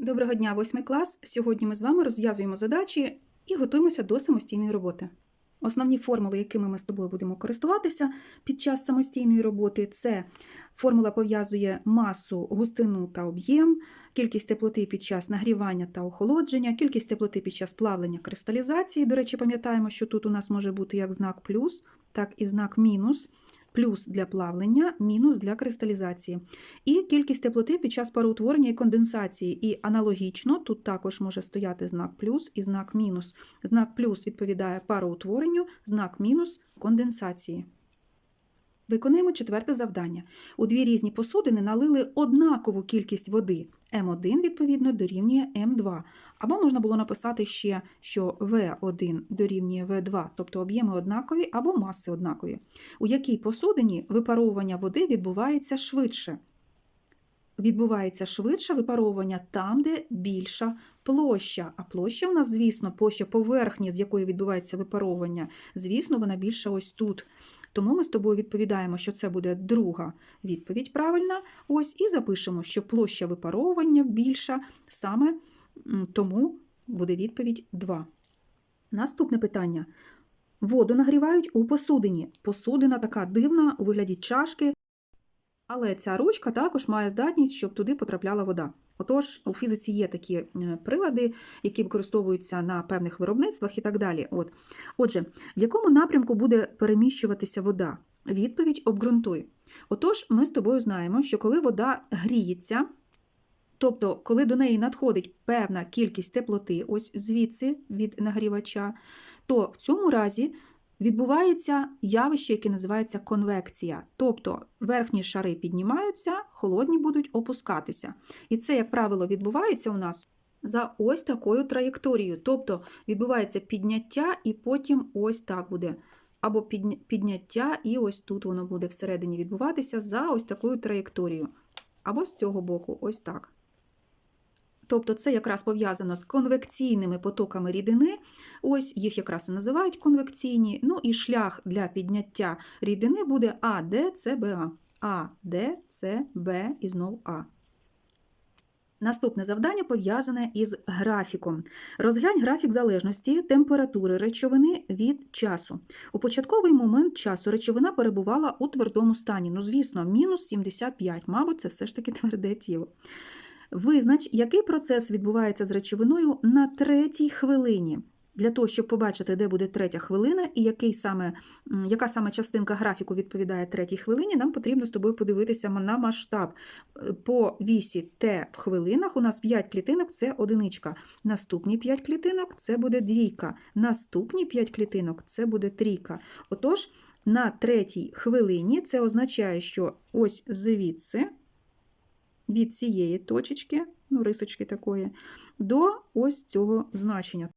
Доброго дня, восьмий клас. Сьогодні ми з вами розв'язуємо задачі і готуємося до самостійної роботи. Основні формули, якими ми з тобою будемо користуватися під час самостійної роботи, це формула пов'язує масу, густину та об'єм, кількість теплоти під час нагрівання та охолодження, кількість теплоти під час плавлення кристалізації. До речі, пам'ятаємо, що тут у нас може бути як знак плюс, так і знак мінус. Плюс для плавлення, мінус для кристалізації. І кількість теплоти під час пароутворення і конденсації. І аналогічно тут також може стояти знак плюс і знак мінус. Знак плюс відповідає пароутворенню, знак мінус конденсації. Виконуємо четверте завдання. У дві різні посудини налили однакову кількість води. М1, відповідно, дорівнює М2. Або можна було написати ще, що В1 дорівнює В2, тобто об'єми однакові або маси однакові. У якій посудині випаровування води відбувається швидше? Відбувається швидше випаровування там, де більша площа. А площа у нас, звісно, площа поверхні, з якої відбувається випаровування, звісно, вона більша ось тут. Тому ми з тобою відповідаємо, що це буде друга відповідь правильна. Ось і запишемо, що площа випаровування більша, саме тому буде відповідь 2. Наступне питання. Воду нагрівають у посудині. Посудина така дивна у вигляді чашки, але ця ручка також має здатність, щоб туди потрапляла вода. Отож, у фізиці є такі е, прилади, які використовуються на певних виробництвах і так далі. От. Отже, в якому напрямку буде переміщуватися вода? Відповідь обґрунтуй. Отож, ми з тобою знаємо, що коли вода гріється, тобто, коли до неї надходить певна кількість теплоти, ось звідси від нагрівача, то в цьому разі відбувається явище, яке називається конвекція. Тобто верхні шари піднімаються, холодні будуть опускатися. І це, як правило, відбувається у нас за ось такою траєкторією. Тобто відбувається підняття, і потім ось так буде. Або підняття, і ось тут воно буде всередині відбуватися за ось такою траєкторією. Або з цього боку, ось так. Тобто це якраз пов'язано з конвекційними потоками рідини. Ось їх якраз і називають конвекційні. Ну і шлях для підняття рідини буде АД, СБА. А, Д, С, Б і знов А. Наступне завдання пов'язане із графіком. Розглянь графік залежності температури речовини від часу. У початковий момент часу речовина перебувала у твердому стані. Ну, звісно, мінус 75, мабуть, це все ж таки тверде тіло. Визнач, який процес відбувається з речовиною на третій хвилині. Для того, щоб побачити, де буде третя хвилина і який саме, яка саме частинка графіку відповідає третій хвилині, нам потрібно з тобою подивитися на масштаб. Е, По вісі Т в хвилинах у нас 5 клітинок це одиничка. Наступні 5 клітинок це буде двійка. Наступні 5 клітинок це буде трійка. Отож, на третій хвилині це означає, що ось звідси від цієї точечки, ну, рисочки такої, до ось цього значення.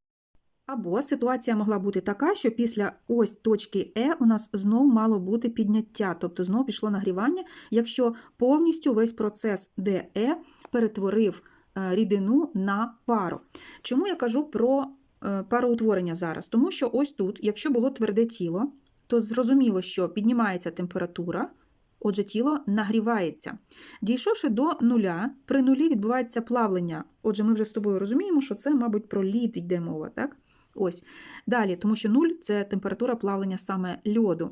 Або ситуація могла бути така, що після ось точки Е у нас знов мало бути підняття, тобто знов пішло нагрівання, якщо повністю весь процес ДЕ перетворив е, рідину на пару. Чому я кажу про е, пароутворення зараз? Тому що ось тут, якщо було тверде тіло, то зрозуміло, що піднімається температура, Отже, тіло нагрівається. Дійшовши до нуля, при нулі відбувається плавлення. Отже, ми вже з тобою розуміємо, що це, мабуть, про лід йде мова, так? Ось. Далі, тому що нуль це температура плавлення саме льоду.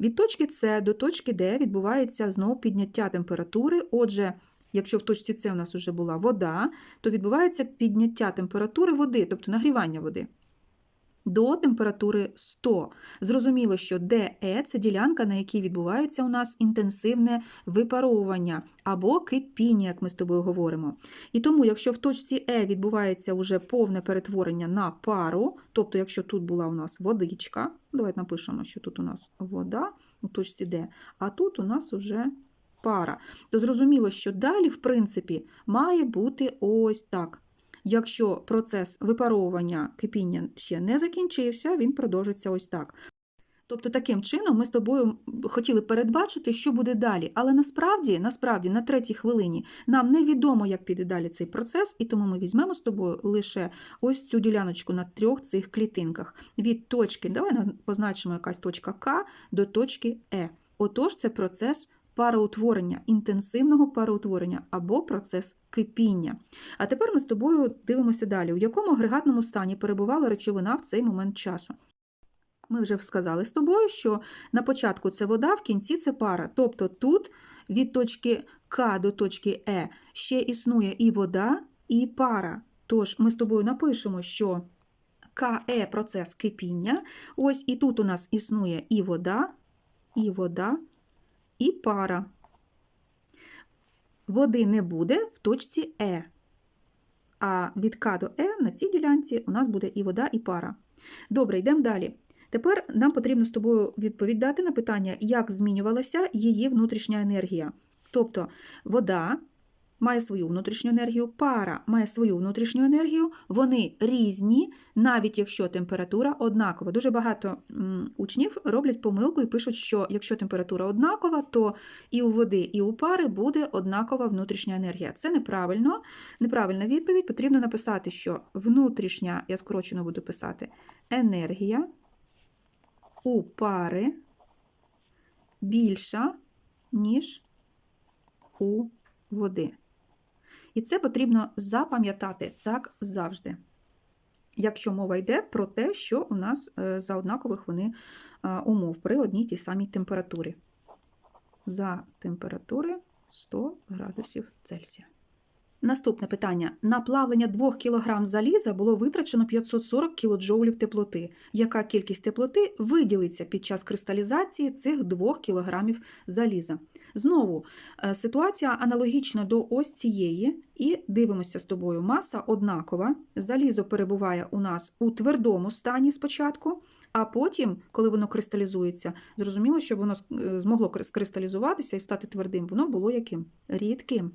Від точки С до точки Д відбувається знову підняття температури. Отже, якщо в точці С у нас вже була вода, то відбувається підняття температури води, тобто нагрівання води до температури 100. Зрозуміло, що ДЕ – це ділянка, на якій відбувається у нас інтенсивне випаровування або кипіння, як ми з тобою говоримо. І тому, якщо в точці Е відбувається уже повне перетворення на пару, тобто, якщо тут була у нас водичка, давайте напишемо, що тут у нас вода у точці Д, а тут у нас уже пара, то зрозуміло, що далі, в принципі, має бути ось так. Якщо процес випаровування кипіння ще не закінчився, він продовжиться ось так. Тобто, таким чином ми з тобою хотіли передбачити, що буде далі. Але насправді, насправді, на третій хвилині нам невідомо, як піде далі цей процес, і тому ми візьмемо з тобою лише ось цю діляночку на трьох цих клітинках. Від точки, давай позначимо якась точка К до точки Е. Отож, це процес пароутворення, інтенсивного пароутворення або процес кипіння. А тепер ми з тобою дивимося далі, у якому агрегатному стані перебувала речовина в цей момент часу. Ми вже сказали з тобою, що на початку це вода, в кінці це пара. Тобто тут від точки К до точки Е ще існує і вода, і пара. Тож ми з тобою напишемо, що КЕ процес кипіння. Ось і тут у нас існує і вода, і вода, і пара. Води не буде в точці Е. А від К до Е на цій ділянці у нас буде і вода, і пара. Добре, йдемо далі. Тепер нам потрібно з тобою відповідати на питання, як змінювалася її внутрішня енергія. Тобто вода має свою внутрішню енергію, пара має свою внутрішню енергію, вони різні, навіть якщо температура однакова. Дуже багато учнів роблять помилку і пишуть, що якщо температура однакова, то і у води, і у пари буде однакова внутрішня енергія. Це неправильно. Неправильна відповідь. Потрібно написати, що внутрішня, я скорочено буду писати, енергія у пари більша, ніж у води. І це потрібно запам'ятати так завжди. Якщо мова йде про те, що у нас е, за однакових вони е, умов при одній тій самій температурі. За температури 100 градусів Цельсія. Наступне питання. На плавлення 2 кг заліза було витрачено 540 кJ теплоти. Яка кількість теплоти виділиться під час кристалізації цих 2 кг заліза? Знову е, ситуація аналогічна до ось цієї, і дивимося з тобою. Маса однакова. Залізо перебуває у нас у твердому стані спочатку, а потім, коли воно кристалізується, зрозуміло, що воно е, змогло скристалізуватися і стати твердим, воно було яким? Рідким.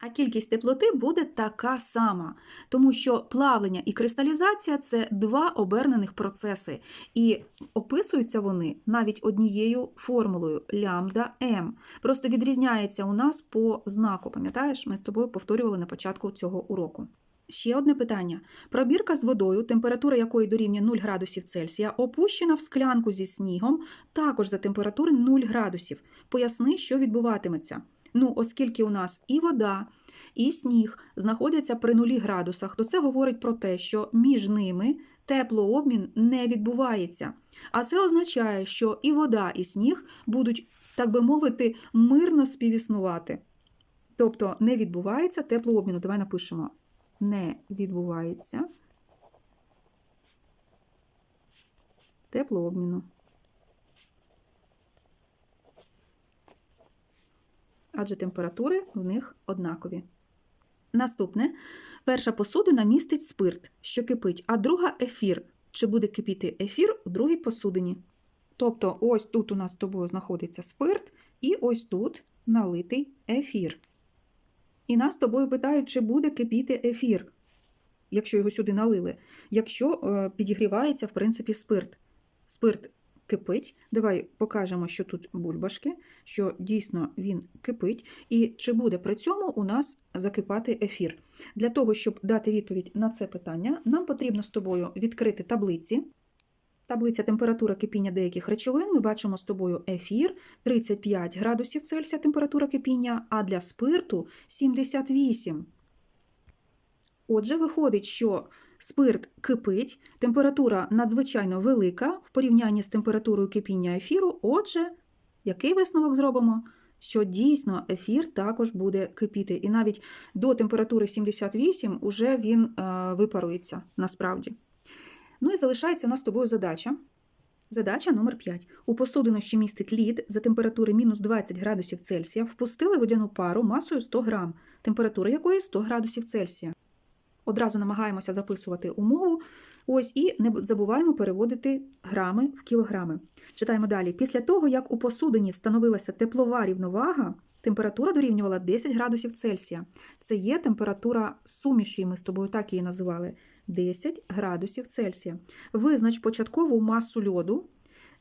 А кількість теплоти буде така сама, тому що плавлення і кристалізація це два обернених процеси, і описуються вони навіть однією формулою лямбда М. Просто відрізняється у нас по знаку. Пам'ятаєш, ми з тобою повторювали на початку цього уроку. Ще одне питання. Пробірка з водою, температура якої дорівнює 0 градусів Цельсія, опущена в склянку зі снігом, також за температури 0 градусів. Поясни, що відбуватиметься. Ну, оскільки у нас і вода, і сніг знаходяться при нулі градусах, то це говорить про те, що між ними теплообмін не відбувається. А це означає, що і вода, і сніг будуть, так би мовити, мирно співіснувати. Тобто не відбувається теплообміну. Давай напишемо: не відбувається теплообміну. Адже температури в них однакові. Наступне, перша посудина містить спирт, що кипить, а друга ефір. Чи буде кипіти ефір у другій посудині? Тобто, ось тут у нас з тобою знаходиться спирт, і ось тут налитий ефір. І нас з тобою питають, чи буде кипіти ефір, якщо його сюди налили, якщо е, підігрівається, в принципі, спирт. Спирт кипить. Давай покажемо, що тут бульбашки, що дійсно він кипить, і чи буде при цьому у нас закипати ефір. Для того, щоб дати відповідь на це питання, нам потрібно з тобою відкрити таблиці. Таблиця температура кипіння деяких речовин. Ми бачимо з тобою ефір 35 градусів Цельсія температура кипіння, а для спирту 78. Отже, виходить, що спирт кипить, температура надзвичайно велика в порівнянні з температурою кипіння ефіру. Отже, який висновок зробимо? Що дійсно ефір також буде кипіти. І навіть до температури 78 уже він е, випарується насправді. Ну і залишається у нас з тобою задача. Задача номер 5. У посудину, що містить лід за температури мінус 20 градусів Цельсія, впустили водяну пару масою 100 грам, температура якої 100 градусів Цельсія. Одразу намагаємося записувати умову. Ось і не забуваємо переводити грами в кілограми. Читаємо далі. Після того, як у посудині встановилася теплова рівновага, температура дорівнювала 10 градусів Цельсія. Це є температура суміші, ми з тобою так її називали. 10 градусів Цельсія. Визнач початкову масу льоду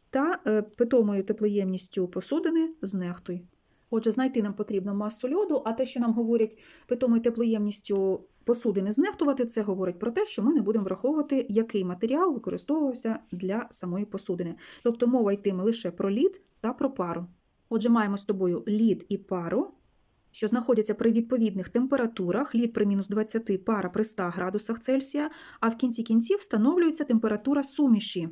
та е, питомою теплоємністю посудини знехтуй. Отже, знайти нам потрібно масу льоду, а те, що нам говорять питомою теплоємністю посудини знехтувати, це говорить про те, що ми не будемо враховувати, який матеріал використовувався для самої посудини. Тобто мова йтиме лише про лід та про пару. Отже, маємо з тобою лід і пару, що знаходяться при відповідних температурах. Лід при мінус 20, пара при 100 градусах Цельсія, а в кінці кінців встановлюється температура суміші.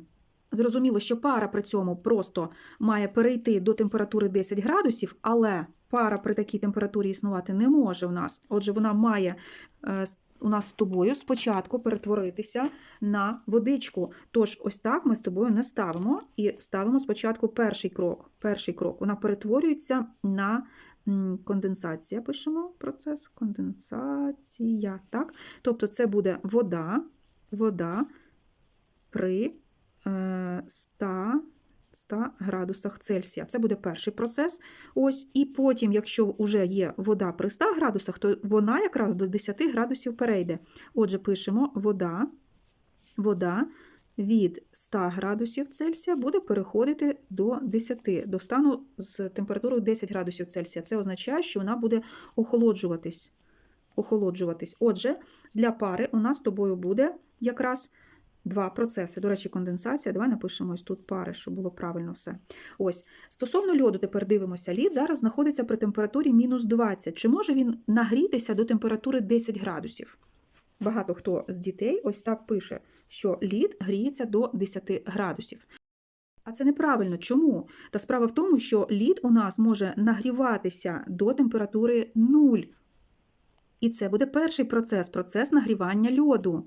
Зрозуміло, що пара при цьому просто має перейти до температури 10 градусів, але пара при такій температурі існувати не може у нас. Отже, вона має е, у нас з тобою спочатку перетворитися на водичку. Тож, ось так ми з тобою не ставимо і ставимо спочатку перший крок. Перший крок вона перетворюється на конденсація. Пишемо процес конденсація. Так? Тобто, це буде вода, вода при 100, 100 градусах Цельсія. Це буде перший процес. Ось, і потім, якщо вже є вода при 100 градусах, то вона якраз до 10 градусів перейде. Отже, пишемо вода, вода від 100 градусів Цельсія буде переходити до 10, до стану з температурою 10 градусів Цельсія. Це означає, що вона буде охолоджуватись. охолоджуватись. Отже, для пари у нас з тобою буде якраз два процеси. До речі, конденсація. Давай напишемо ось тут пари, щоб було правильно все. Ось. Стосовно льоду, тепер дивимося. Лід зараз знаходиться при температурі мінус 20. Чи може він нагрітися до температури 10 градусів? Багато хто з дітей ось так пише, що лід гріється до 10 градусів. А це неправильно. Чому? Та справа в тому, що лід у нас може нагріватися до температури 0. І це буде перший процес процес нагрівання льоду.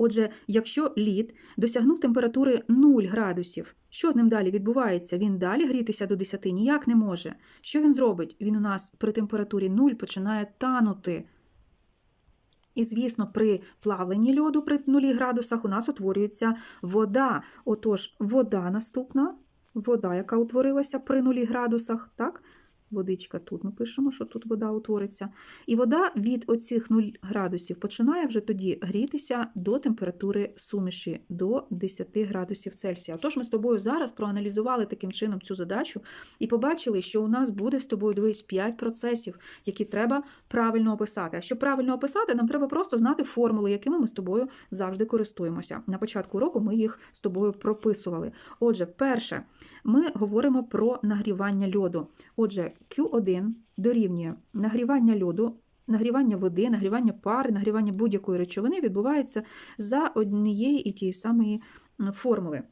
Отже, якщо лід досягнув температури 0 градусів, що з ним далі відбувається? Він далі грітися до 10 ніяк не може. Що він зробить? Він у нас при температурі 0 починає танути. І, звісно, при плавленні льоду при 0 градусах у нас утворюється вода. Отож, вода наступна, вода, яка утворилася при 0 градусах, так? Водичка тут ми пишемо, що тут вода утвориться. І вода від оцих 0 градусів починає вже тоді грітися до температури суміші, до 10 градусів Цельсія. Отож, ми з тобою зараз проаналізували таким чином цю задачу і побачили, що у нас буде з тобою дивись 5 процесів, які треба правильно описати. А щоб правильно описати, нам треба просто знати формули, якими ми з тобою завжди користуємося. На початку року ми їх з тобою прописували. Отже, перше, ми говоримо про нагрівання льоду. Отже, Q1 дорівнює нагрівання льоду, нагрівання води, нагрівання пари, нагрівання будь-якої речовини відбувається за однієї і тієї самої формули.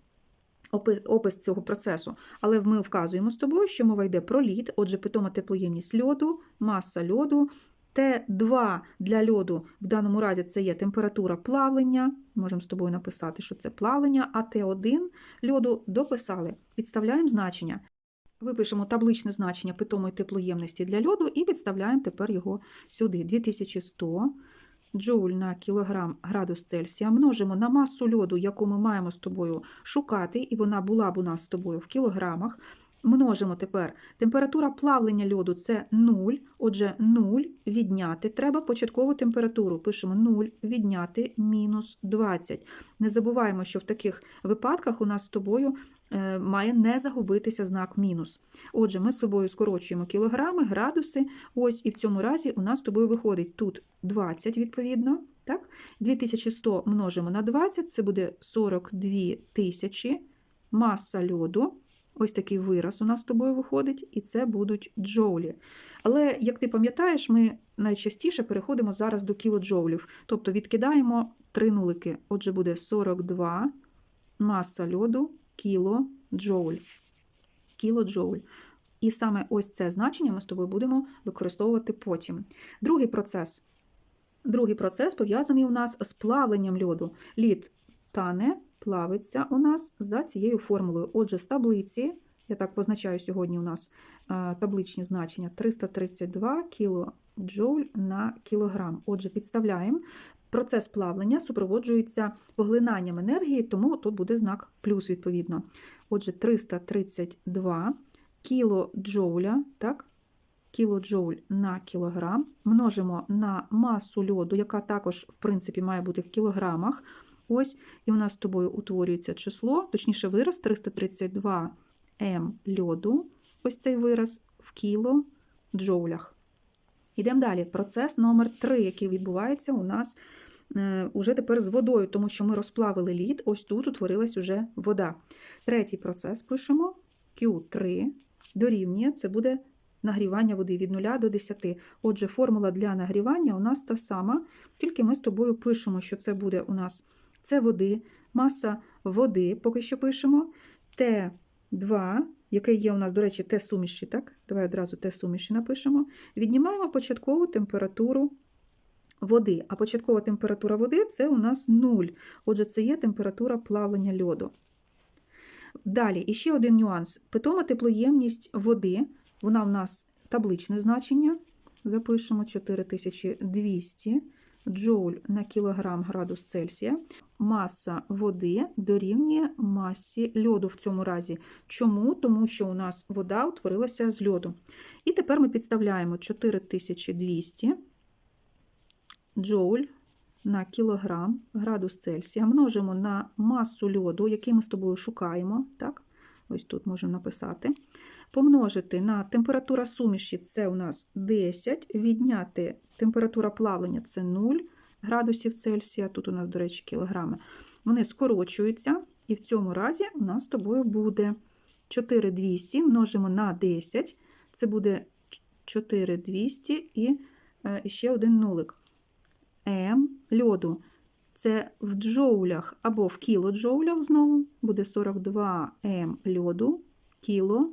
Опис цього процесу. Але ми вказуємо з тобою, що мова йде про лід, отже, питома теплоємність льоду, маса льоду. Т2 для льоду в даному разі це є температура плавлення. Можемо з тобою написати, що це плавлення, а Т1 льоду дописали. Підставляємо значення. Випишемо табличне значення питомої теплоємності для льоду і підставляємо тепер його сюди. 2100 джоуль на кілограм градус Цельсія множимо на масу льоду, яку ми маємо з тобою шукати, і вона була б у нас з тобою в кілограмах. Множимо тепер температура плавлення льоду це 0, отже, 0 відняти. Треба початкову температуру. Пишемо 0 відняти мінус 20. Не забуваємо, що в таких випадках у нас з тобою е, має не загубитися знак мінус. Отже, ми з собою скорочуємо кілограми, градуси. Ось, і в цьому разі у нас з тобою виходить тут 20, відповідно. Так? 2100 множимо на 20, це буде 42 тисячі. Маса льоду. Ось такий вираз у нас з тобою виходить, і це будуть джоулі. Але, як ти пам'ятаєш, ми найчастіше переходимо зараз до кілоджоулів. Тобто відкидаємо три нулики. Отже, буде 42 маса льоду кілоджоуль. Кілоджоуль. І саме ось це значення ми з тобою будемо використовувати потім. Другий процес. Другий процес пов'язаний у нас з плавленням льоду. Лід тане, плавиться у нас за цією формулою. Отже, з таблиці, я так позначаю сьогодні у нас табличні значення 332 кілоджоуль на кілограм. Отже, підставляємо. Процес плавлення супроводжується поглинанням енергії, тому тут буде знак плюс відповідно. Отже, 332 кілоджоуля, так? кілоджоуль на кілограм, множимо на масу льоду, яка також, в принципі, має бути в кілограмах. Ось, і у нас з тобою утворюється число, точніше вираз 332 М льоду, ось цей вираз в кілоджоулях. Йдемо далі. Процес номер 3, який відбувається у нас е, уже тепер з водою, тому що ми розплавили лід, ось тут утворилась уже вода. Третій процес пишемо Q3 дорівнює, це буде нагрівання води від 0 до 10. Отже, формула для нагрівання у нас та сама, тільки ми з тобою пишемо, що це буде у нас це води, маса води, поки що пишемо, Т2, яке є у нас, до речі, Т-суміші, так? Давай одразу Т-суміші напишемо. Віднімаємо початкову температуру води. А початкова температура води це у нас 0. Отже, це є температура плавлення льоду. Далі, іще один нюанс. Питома теплоємність води, вона в нас табличне значення. Запишемо 4200 джоуль на кілограм градус Цельсія. Маса води дорівнює масі льоду в цьому разі. Чому? Тому що у нас вода утворилася з льоду. І тепер ми підставляємо 4200 джоуль на кілограм градус Цельсія, множимо на масу льоду, який ми з тобою шукаємо. Так? Ось тут можемо написати. Помножити на температура суміші це у нас 10, відняти температура плавлення це 0 градусів Цельсія. Тут у нас, до речі, кілограми. Вони скорочуються, і в цьому разі у нас з тобою буде 4200 множимо на 10, це буде 4200 і е, ще один нулик. М льоду. Це в джоулях або в кілоджоулях знову буде 42 М льоду, кіло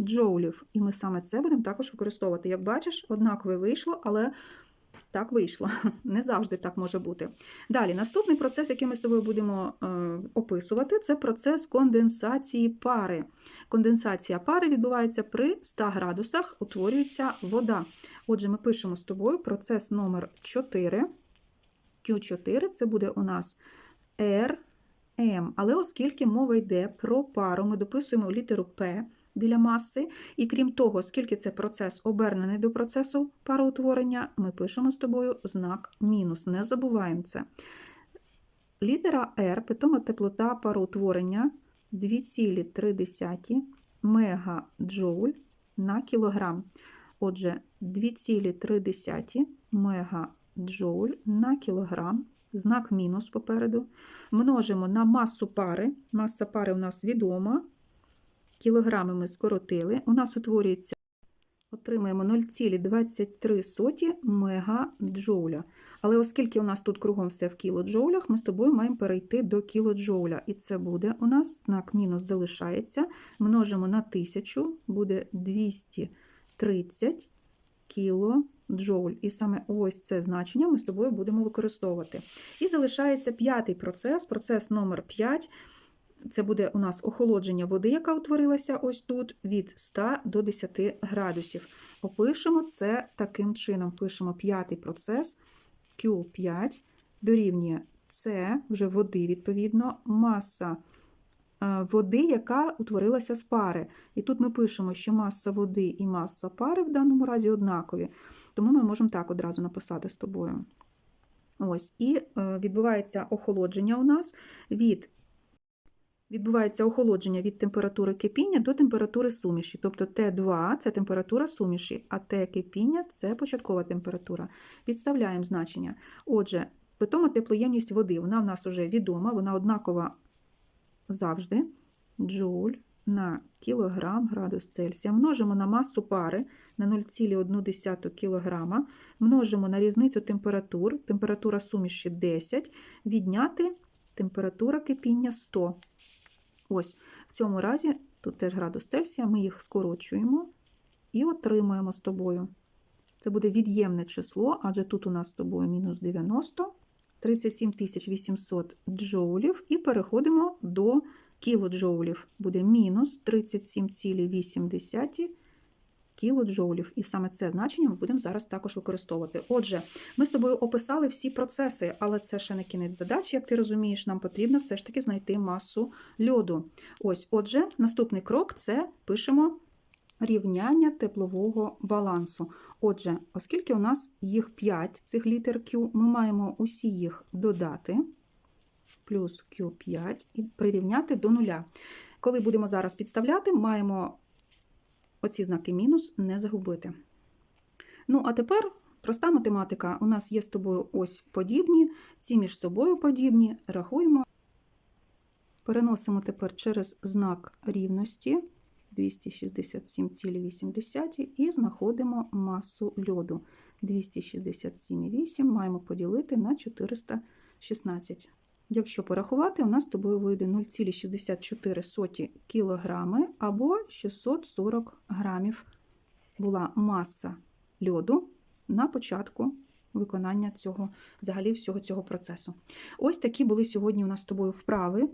джоулів. І ми саме це будемо також використовувати. Як бачиш, однакове вийшло, але так вийшло. Не завжди так може бути. Далі, наступний процес, який ми з тобою будемо е, описувати, це процес конденсації пари. Конденсація пари відбувається при 100 градусах, утворюється вода. Отже, ми пишемо з тобою процес номер 4. Q4 це буде у нас RM. Але оскільки мова йде про пару, ми дописуємо літеру P біля маси. І крім того, оскільки це процес обернений до процесу пароутворення, ми пишемо з тобою знак мінус. Не забуваємо це. Літера R, питома теплота пароутворення 2,3 мегаджоуль на кілограм. Отже, 2,3 мегаджоуль на кілограм, знак мінус попереду. Множимо на масу пари. Маса пари у нас відома. Кілограми ми скоротили. У нас утворюється, отримаємо 0,23 мегаджоуля. Але оскільки у нас тут кругом все в кілоджоулях, ми з тобою маємо перейти до кілоджоуля. І це буде у нас знак мінус залишається. Множимо на 1000, буде 230 кілоджоуль. І саме ось це значення ми з тобою будемо використовувати. І залишається п'ятий процес, процес номер 5. Це буде у нас охолодження води, яка утворилася ось тут, від 100 до 10 градусів. Опишемо це таким чином. Пишемо п'ятий процес Q5 дорівнює С, вже води, відповідно, маса води, яка утворилася з пари. І тут ми пишемо, що маса води і маса пари в даному разі однакові. Тому ми можемо так одразу написати з тобою. Ось, І відбувається охолодження у нас від Відбувається охолодження від температури кипіння до температури суміші. Тобто Т2 це температура суміші, а Т кипіння це початкова температура. Підставляємо значення. Отже, питома теплоємність води, вона в нас вже відома, вона однакова завжди. Джоуль на кілограм градус Цельсія. Множимо на масу пари на 0,1 кг, множимо на різницю температур, температура суміші 10, відняти температура кипіння 100. Ось, в цьому разі, тут теж градус Цельсія, ми їх скорочуємо і отримаємо з тобою. Це буде від'ємне число, адже тут у нас з тобою мінус 90, 37 800 джоулів, і переходимо до кілоджоулів. Буде мінус 37,8 кілоджоулів. І саме це значення ми будемо зараз також використовувати. Отже, ми з тобою описали всі процеси, але це ще не кінець задачі, як ти розумієш, нам потрібно все ж таки знайти масу льоду. Ось, отже, наступний крок це пишемо рівняння теплового балансу. Отже, оскільки у нас їх 5 цих літер Q, ми маємо усі їх додати, плюс Q5 і прирівняти до нуля. Коли будемо зараз підставляти, маємо оці знаки мінус не загубити. Ну, а тепер проста математика. У нас є з тобою ось подібні, ці між собою подібні, рахуємо. Переносимо тепер через знак рівності 267,8 і знаходимо масу льоду. 267,8 маємо поділити на 416. Якщо порахувати, у нас з тобою вийде 0,64 кілограми або 640 грамів була маса льоду на початку виконання цього, взагалі всього цього процесу. Ось такі були сьогодні у нас з тобою вправи.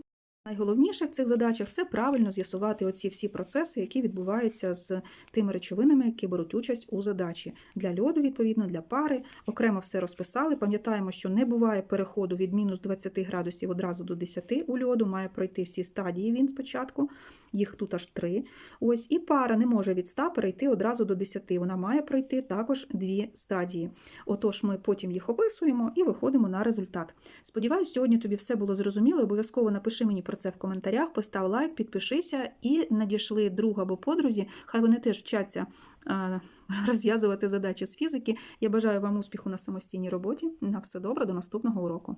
Найголовніше в цих задачах це правильно з'ясувати оці всі процеси, які відбуваються з тими речовинами, які беруть участь у задачі. Для льоду, відповідно, для пари. Окремо все розписали. Пам'ятаємо, що не буває переходу від мінус 20 градусів одразу до 10 у льоду. Має пройти всі стадії він спочатку. Їх тут аж три. Ось і пара не може від 100 перейти одразу до 10. Вона має пройти також дві стадії. Отож, ми потім їх описуємо і виходимо на результат. Сподіваюсь, сьогодні тобі все було зрозуміло. Обов'язково напиши мені про це в коментарях, постав лайк, підпишися і надішли другу або подрузі. Хай вони теж вчаться розв'язувати задачі з фізики. Я бажаю вам успіху на самостійній роботі. На все добре, до наступного уроку.